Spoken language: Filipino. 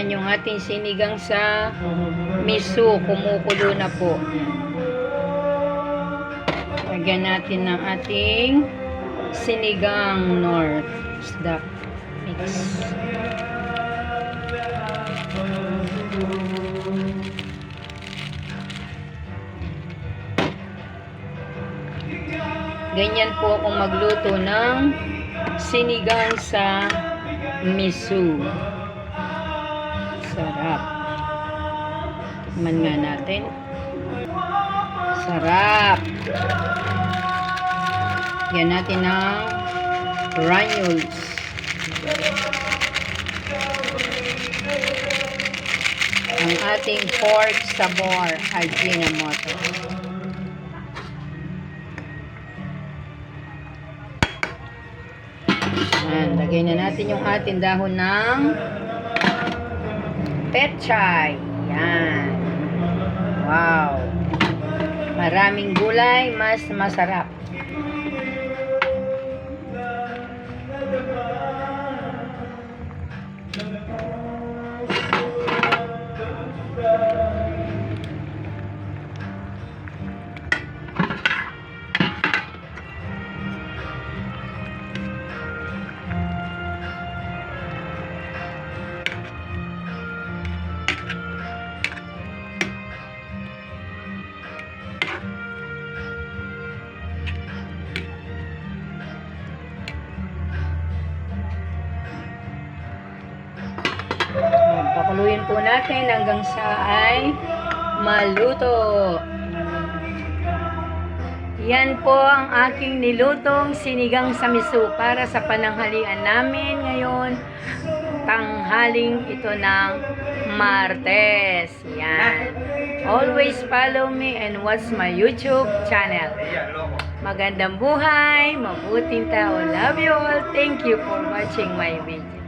Yan yung ating sinigang sa miso. Kumukulo na po. Lagyan natin ng ating sinigang north isda mix. Ganyan po akong magluto ng sinigang sa miso. Sarap. Tikman nga natin. Sarap. Yan natin ng granules. Ang ating pork sabor, Ajinomoto. Yan, lagay na natin yung ating dahon ng pechay. Yan. Wow. Maraming gulay, mas masarap. Yan, Pakuluin po natin hanggang sa ay maluto. Yan po ang aking nilutong sinigang sa miso para sa pananghalian namin ngayon. Tanghaling ito ng Martes. Yan. Always follow me and watch my YouTube channel. Magandang buhay, mabuting tao. Love you all. Thank you for watching my video.